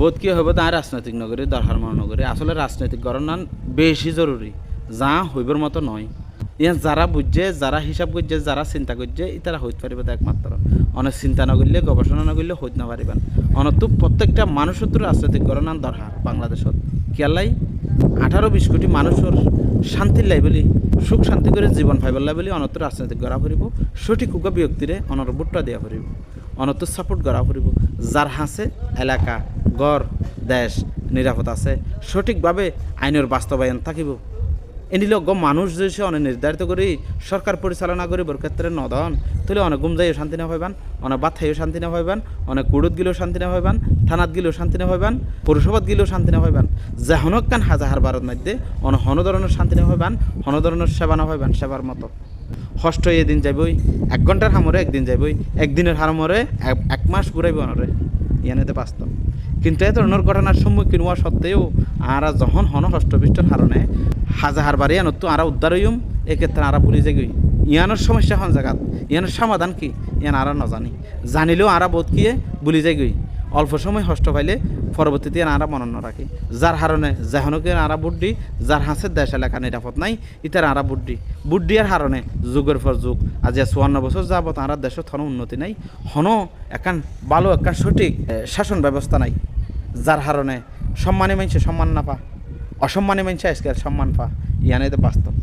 বোধ কি হইব তাই রাজনৈতিক নগরী দরকার মহানগরী আসলে রাজনৈতিক গণনান বেশি জরুরি, যা হইবার মতো নয়। ইয়ান যারা বুঝছে যারা হিসাব করছে, যারা চিন্তা করছে ইতারা হইতে পারিবে একমাত্র। অনেক চিন্তা না করলে, গবেষণা না করলে হইতে না পারিবেন। অনত প্রত্যেকটা মানুষের তো রাজনৈতিক গণনান দরকার বাংলাদেশত। কেলাই আঠারো বিশ কোটি মানুষের শান্তির লাই বলি, সুখ শান্তি করে জীবন পাইবার লাই বলি অনত রাজনৈতিক গড়া ফুরিব। সঠিক উগা ব্যক্তিরে অনর ভোটটা দেওয়া ফুরিব। অনত সাপোর্ট করা ফুরিব যার হাসে এলাকা, গড়, দেশ নিরাপদ আছে, সঠিকভাবে আইনের বাস্তবায়ন থাকিব। এনিলে অজ্ঞ মানুষ যদি অনেক নির্ধারিত করি, সরকার পরিচালনা করিবার ক্ষেত্রে নদন। তাহলে অনেক গুম যাইও শান্তি না হইবান অনেক বাথাইও শান্তি না হইবান অনেক কুড়ুত গিলেও শান্তি না হইবান থানাত গিলেও শান্তি না হইবান পৌরসভাত গিলেও শান্তি না হইবান যেহনক কান হাজার ভারত মধ্যে অনেক হন ধরনের শান্তি না হইবান হন ধরনের সেবা না হইবান সেবার মতো। হষ্ট এদিন যাইবই, এক ঘণ্টার হামরে একদিন যাইবই, একদিনের হামরে এক- মাস ঘুরাইব অনরে ইয়ানেতে বাস্তব। কিন্তু এ ধরনের ঘটনার সম্মুখীন হওয়া সত্ত্বেও আরা যখন হন হষ্টপিষ্টর হারণে, হাজার বারে ইয়ানত আরা উদ্ধার হইম, এক্ষেত্রে আরা ভুলি যাই ইয়ানোর সমস্যা হন জায়গাত ইয়ানোর সমাধান কি, ইয়ান আরা নজানি। জানিলেও আরা বোধ কিয়ে ভুলি যাই গই অল্প সময় হষ্ট পাইলে পরবর্তীতে আরা মনন রাখি যার হারণে যেহনকে আরা বুদ্ধি যার হাঁসের দেশ এলাকা নিরাপদ নাই ইতার আরা বুদ্ধি। বুদ্ধিয়ার হারণে যুগের পর যুগ। আজ চুয়ান্ন বছর যাবত আরা দেশত হন উন্নতি নাই। হন একান ভালো একান সঠিক শাসন ব্যবস্থা নাই। যার হারণে সম্মানে মানছে সম্মান না পা অসম্মানে মানছে আজকাল সম্মান পা ইয়ানে তো বাস্তব